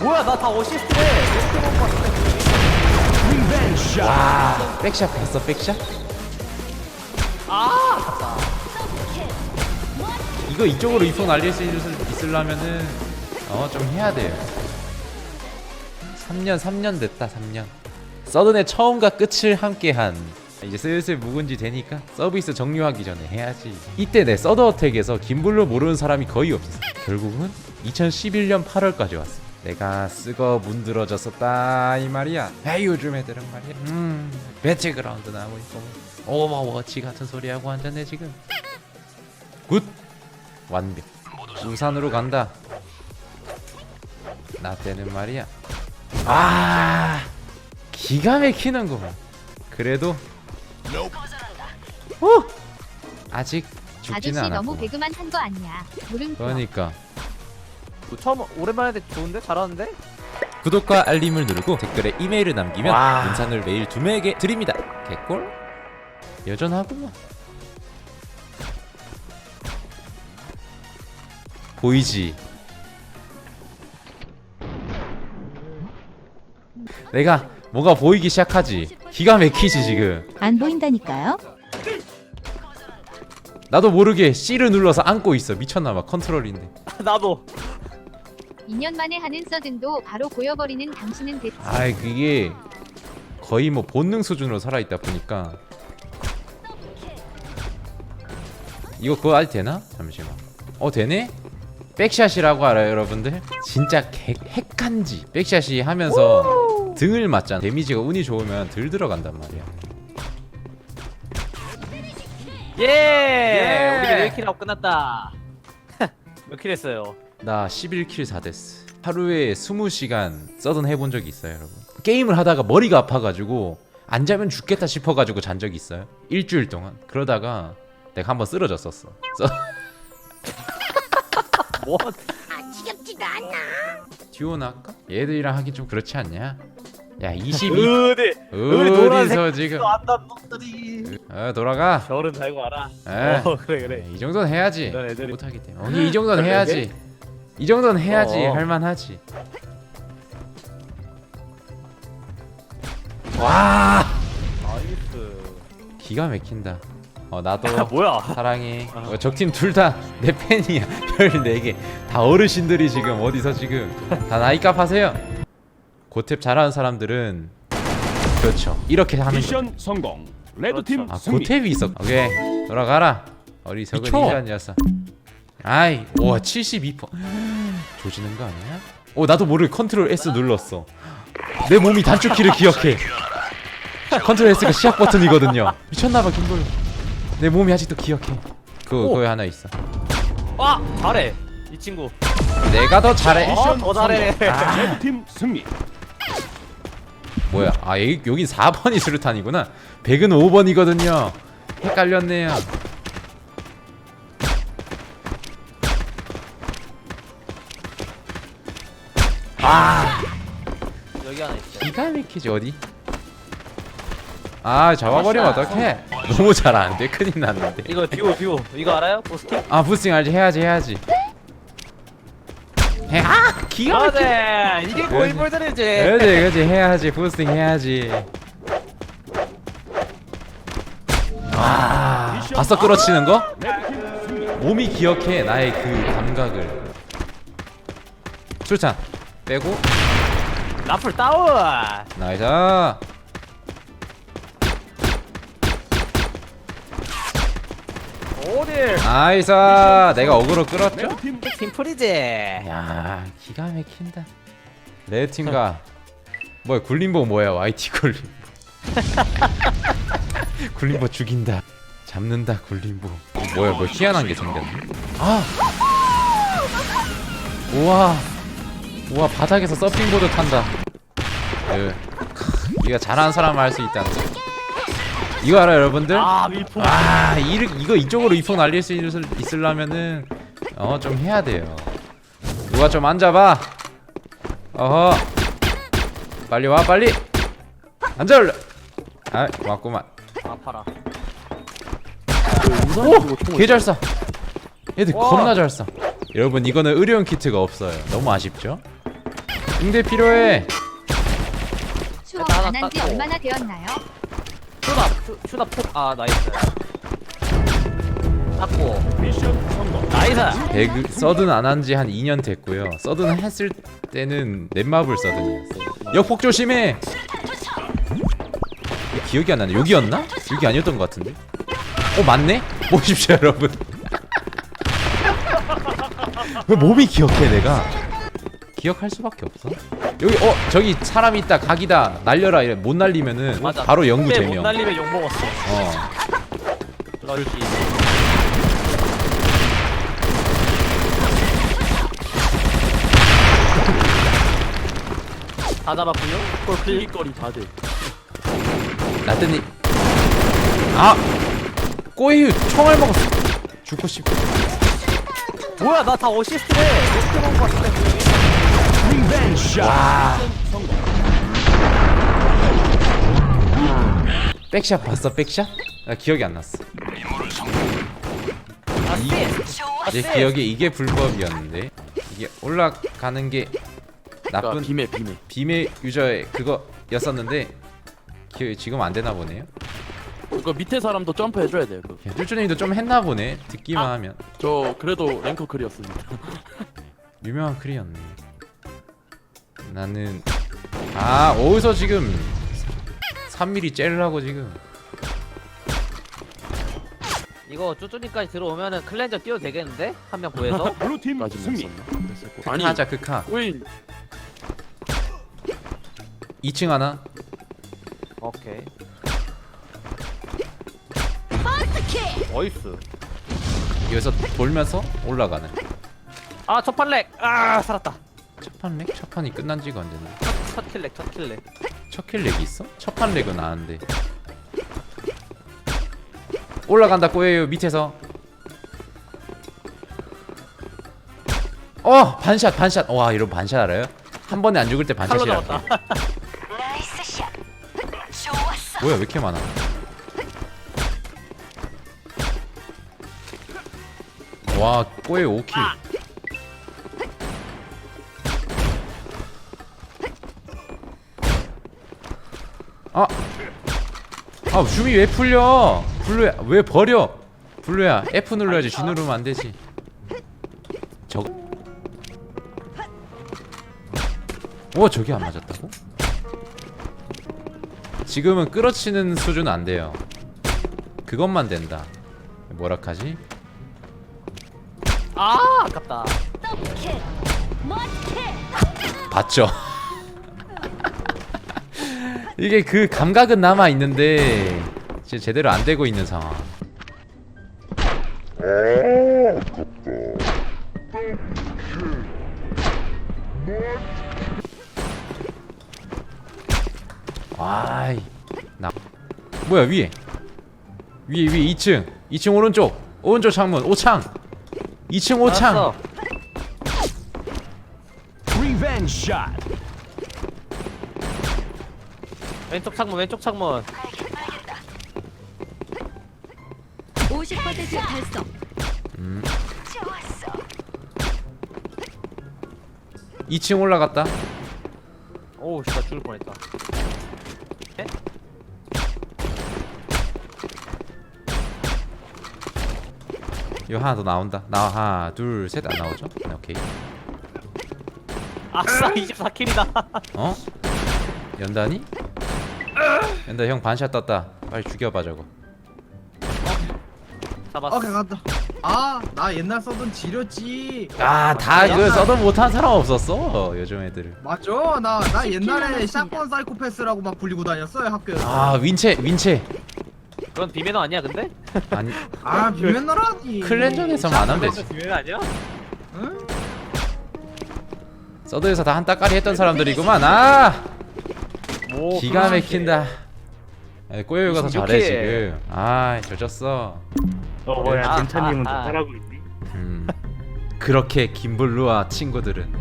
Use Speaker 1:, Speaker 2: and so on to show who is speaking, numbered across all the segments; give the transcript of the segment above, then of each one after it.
Speaker 1: 뭐야 나 다 어시스트래 거 같은데
Speaker 2: 와 백샷 봤어 백샷?
Speaker 1: 아! 아깝다
Speaker 2: 이거 이쪽으로 이ፎ 날릴 수 있- 있으려면은 어 좀 해야 돼요. 3년 3년 됐다 3년. 서든의 처음과 끝을 함께한 이제 슬슬 묵은지 되니까 서비스 종료하기 전에 해야지. 이때 내 서드 어택에서 김블루 모르는 사람이 거의 없었어. 결국은 2011년 8월까지 왔어 내가 쓰고 문드러졌었다 이 말이야. 에이 요즘 애들은 말이야. 음 배치그라운드 나오고 있고. 오버워치 같은 소리 하고 앉았네 지금. 굿! 완벽. 부산으로 간다. 나 때는 말이야. 아 기가 막히는구만. 그래도 오! 아직 죽지는
Speaker 3: 아저씨
Speaker 2: 않았구만.
Speaker 3: 너무 배그만 한 거 아니야. 물음표.
Speaker 2: 그러니까.
Speaker 1: 뭐 처음 오랜만에 좋은데? 잘하는데?
Speaker 2: 구독과 알림을 누르고 댓글에 이메일을 남기면
Speaker 1: 와.
Speaker 2: 문산을 매일 두 명에게 드립니다. 개꿀. 여전하구만 보이지? 내가 뭐가 보이기 시작하지? 기가 막히지 지금.
Speaker 3: 안 보인다니까요?
Speaker 2: 나도 모르게 C를 눌러서 안고 있어. 미쳤나봐. 컨트롤인데.
Speaker 1: 나도
Speaker 3: 2년 만에 하는 서든도 바로 보여버리는 당신은 대체
Speaker 2: 아이 그게 거의 뭐 본능 수준으로 살아있다 보니까. 이거 그거 알 되나? 잠시만. 어 되네? 백샷이라고 알아요 여러분들? 진짜 개, 핵간지. 백샷이 하면서 등을 맞잖아. 데미지가 운이 좋으면 들 들어간단 말이야.
Speaker 1: 예, 우리 1킬 하고 끝났다. 몇 킬 했어요
Speaker 2: 나 11킬 4데스 하루에 20시간 서든 해본 적이 있어요 여러분. 게임을 하다가 머리가 아파가지고 안 자면 죽겠다 싶어가지고 잔 적이 있어요. 일주일 동안. 그러다가 내가 한번 쓰러졌었어. 써-
Speaker 1: 뭐?
Speaker 2: 듀오나 할까? 얘들이랑 하기 좀 그렇지 않냐? 야 22...
Speaker 1: 어디? 우리
Speaker 2: 어디서
Speaker 1: 노란색
Speaker 2: 지금?
Speaker 1: 안다 놈들이.
Speaker 2: 어 돌아가.
Speaker 1: 별은 달고 알아
Speaker 2: 에.
Speaker 1: 어 그래 그래.
Speaker 2: 이 정도는 해야지.
Speaker 1: 애들이-
Speaker 2: 못하기 때문에. 어, 이 정도는 해야지 이 정도는 해야지
Speaker 1: 어.
Speaker 2: 할만하지. 와!
Speaker 1: 나이스.
Speaker 2: 기가 막힌다. 어 나도
Speaker 1: 아 뭐야?
Speaker 2: 사랑해. 어, 적팀 둘 다 내 팬이야. 별 4개. 다 어르신들이 지금 어디서 지금 다 나이값 하세요. 고탭 잘하는 사람들은 그렇죠. 이렇게 하는 거
Speaker 4: 미션 성공. 레드팀
Speaker 2: 아
Speaker 4: 승리.
Speaker 2: 고탭이 있어 오케이. 돌아가라. 어리석은
Speaker 1: 미쳐.
Speaker 2: 인간 녀석 아이 와 72% 조지는 거 아니야? 어 나도 모르게 컨트롤 S 눌렀어. 내 몸이 단축키를 기억해. 컨트롤 S가 시작 버튼이거든요. 미쳤나봐 김돌 내 몸이 아직도 기억해. 그거
Speaker 1: 오.
Speaker 2: 거기 하나 있어.
Speaker 1: 와 잘해. 이 친구.
Speaker 2: 내가 더 잘해.
Speaker 1: 어, 더 잘해.
Speaker 4: 레드팀 승리.
Speaker 2: 뭐야? 아 여기, 여긴 4번이 수류탄이구나. 100은 5번이거든요. 헷갈렸네요
Speaker 1: 여기 하나 있어
Speaker 2: 기가 막히지 어디? 아 잡아버리면 어떡해? 너무 잘 안돼. 큰일 났는데.
Speaker 1: 이거 듀오 듀오. 이거 알아요? 보스팅?
Speaker 2: 아 부스팅 알지. 해야지 해야지. 해, 아 기가 막혀
Speaker 1: 그래 이게 고인물들이지.
Speaker 2: 그지 그지. 해야지. 부스팅 해야지. 아 봤어 끌어치는 거? 몸이 기억해 나의 그 감각을. 출탄 빼고.
Speaker 1: 라플 다운!
Speaker 2: 나이스.
Speaker 1: 어딜.
Speaker 2: 나이스. 내가 어그로 끌었죠?
Speaker 4: 레드팀
Speaker 1: 팀플이지.
Speaker 2: 야 기가 막힌다. 레드팀과 뭐야 굴림보 뭐야 YT 굴림보. 굴림보 죽인다. 잡는다 굴림보. 뭐야 뭐 희한한 게 생겼네. 아! 우와 우와 바닥에서 서핑보드 탄다. 그, 크, 이거 잘하는 사람 할수 있다는 거. 이거 알아요 여러분들?
Speaker 1: 아 밀포
Speaker 2: 아 이, 이거 이쪽으로 이폭 날릴 수 있을, 있으려면은 어 좀 해야 돼요. 누가 좀 앉아봐. 어허. 빨리 와 빨리. 앉아. 얼른 아 왔구만.
Speaker 1: 아파라
Speaker 2: 오! 개잘싸 애들
Speaker 1: 와.
Speaker 2: 겁나 잘싸 여러분 이거는 의료용 키트가 없어요. 너무 아쉽죠? 응대 필요해
Speaker 3: 추억
Speaker 1: 하나
Speaker 3: 안한 지. 얼마나 되었나요?
Speaker 1: 슈다 슈- 슈다 폭아 나이스 탔고
Speaker 4: 미션 성공.
Speaker 1: 나이스
Speaker 2: 배그 서든 안 한 지 한 2년 됐고요 서든 했을 때는 넷마블 서든이었어 역폭 조심해 기억이 안 나네 여기였나? 여기 아니었던 것 같은데 어 맞네? 보십시오 여러분 왜 몸이 기억해 내가 기억할 수밖에 없어. 여기 어 저기 사람 있다 각이다 날려라 이래. 못 날리면은
Speaker 1: 맞아.
Speaker 2: 바로 영구
Speaker 1: 근데 못
Speaker 2: 제명.
Speaker 1: 날리면 욕 먹었어.
Speaker 2: 어.
Speaker 1: 그렇지. 다 잡았군요. 볼 클릭거리 다들.
Speaker 2: 나더니. 아! 꼬이유 총알 먹었어. 죽고 싶어
Speaker 1: 뭐야 나 다 어시스트래 어시스트 먹은 거 같은데 분명히.
Speaker 2: 백샷 봤어 백샷? 나 기억이 안 났어.
Speaker 1: 아시스트
Speaker 2: 내 기억에 이게 불법이었는데. 이게 올라가는 게 나쁜
Speaker 5: 빔에 빔에
Speaker 2: 빔의 유저의 그거였었는데 기억이 지금 안 되나 보네요.
Speaker 5: 그거 밑에 사람도 점프 해줘야 돼요 그거.
Speaker 2: 뚫쭈님도 좀 했나 보네 듣기만 하면.
Speaker 5: 저 그래도 랭커 클이었습니다.
Speaker 2: 유명한 크리였네 나는 아 어디서 지금 3mm 째르라고 지금?
Speaker 1: 이거 쭈쭈니까지 들어오면은 클렌저 뛰어도 되겠는데? 한 명 구해서?
Speaker 4: 블루팀 승리.
Speaker 5: 그랬을 아니
Speaker 2: 하자 극하
Speaker 5: 꼬인
Speaker 2: 2층 하나?
Speaker 1: 오케이. 어이스.
Speaker 2: 여기서 돌면서 올라가는
Speaker 1: 아 첫판렉! 아 살았다
Speaker 2: 첫판 렉? 첫판이 끝난 지가 언제나.
Speaker 1: 첫 킬렉 첫 킬렉.
Speaker 2: 첫킬 렉이 있어? 첫판 렉은 아는데. 올라간다 꼬예요 밑에서. 어! 반샷 반샷. 와 이런 반샷 알아요? 한 번에 안 죽을 때
Speaker 1: 칼로
Speaker 2: 반샷이라 뭐야 왜 이렇게 많아? 와 꼬에 5킬 아! 아 줌이 왜 풀려 블루야 왜 버려 블루야 F 눌러야지 G 누르면 안 되지 저... 오 저게 안 맞았다고? 지금은 끌어치는 수준은 안 돼요. 그것만 된다. 뭐라카지?
Speaker 1: 아 아깝다
Speaker 2: 봤죠? 이게 그 감각은 남아 있는데 이제 제대로 안 되고 있는 상황. 와이 나 뭐야 위에 위에 위에 2층 2층 오른쪽 오른쪽 창문 오창 2층 오창
Speaker 1: 알았어.
Speaker 4: 리벤지 샷.
Speaker 1: 왼쪽 창문 왼쪽 창문
Speaker 3: 50% 달성.
Speaker 2: 음. 2층 올라갔다
Speaker 1: 오우 진짜 죽을 뻔했다 에?
Speaker 2: 이거 하나 더 나온다 나 하나 둘셋 안 나오죠? 네, 오케이
Speaker 1: 아싸 24킬이다
Speaker 2: 어? 연다니? 연다 형 반샷 떴다. 빨리 죽여봐 저거
Speaker 1: 잡았어.
Speaker 6: 오케이 간다. 아 나 옛날 써던 지렸지.
Speaker 2: 아 다 이거 써도 못한 사람 없었어 요즘 애들을
Speaker 6: 맞죠? 나 나 옛날에 샷건 사이코패스라고 막 불리고 다녔어요 학교에서.
Speaker 2: 아 윈체 윈체.
Speaker 1: 그건 비매너 아니야 근데?
Speaker 2: 아니.
Speaker 6: 아 비맨나라니.
Speaker 2: 클랜전에서만 하면 되지.
Speaker 1: 비매너 아니야?
Speaker 6: 응?
Speaker 2: 서드에서 다 한 따까리 했던 사람들이구만. 아!
Speaker 1: 오
Speaker 2: 기가 막힌다 아, 꼬여가 더 잘해
Speaker 1: 26킬.
Speaker 2: 지금. 아 젖었어.
Speaker 7: 어 뭐야
Speaker 1: 아,
Speaker 7: 괜찮님은
Speaker 1: 아,
Speaker 7: 더
Speaker 1: 아.
Speaker 7: 잘하고 있니?
Speaker 2: 음. 그렇게 김블루와 친구들은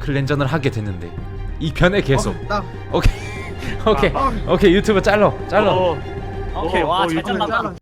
Speaker 2: 클랜전을 하게 됐는데 이 편에 계속.
Speaker 6: 어, 나.
Speaker 2: 오케이. 오케이.
Speaker 6: 아,
Speaker 2: 오케이 유튜브 잘러 잘러
Speaker 7: 어,
Speaker 1: 오케이
Speaker 7: 어,
Speaker 1: 와
Speaker 7: 어,
Speaker 1: 잘
Speaker 7: 이거는
Speaker 1: 잘랐다
Speaker 6: 잘라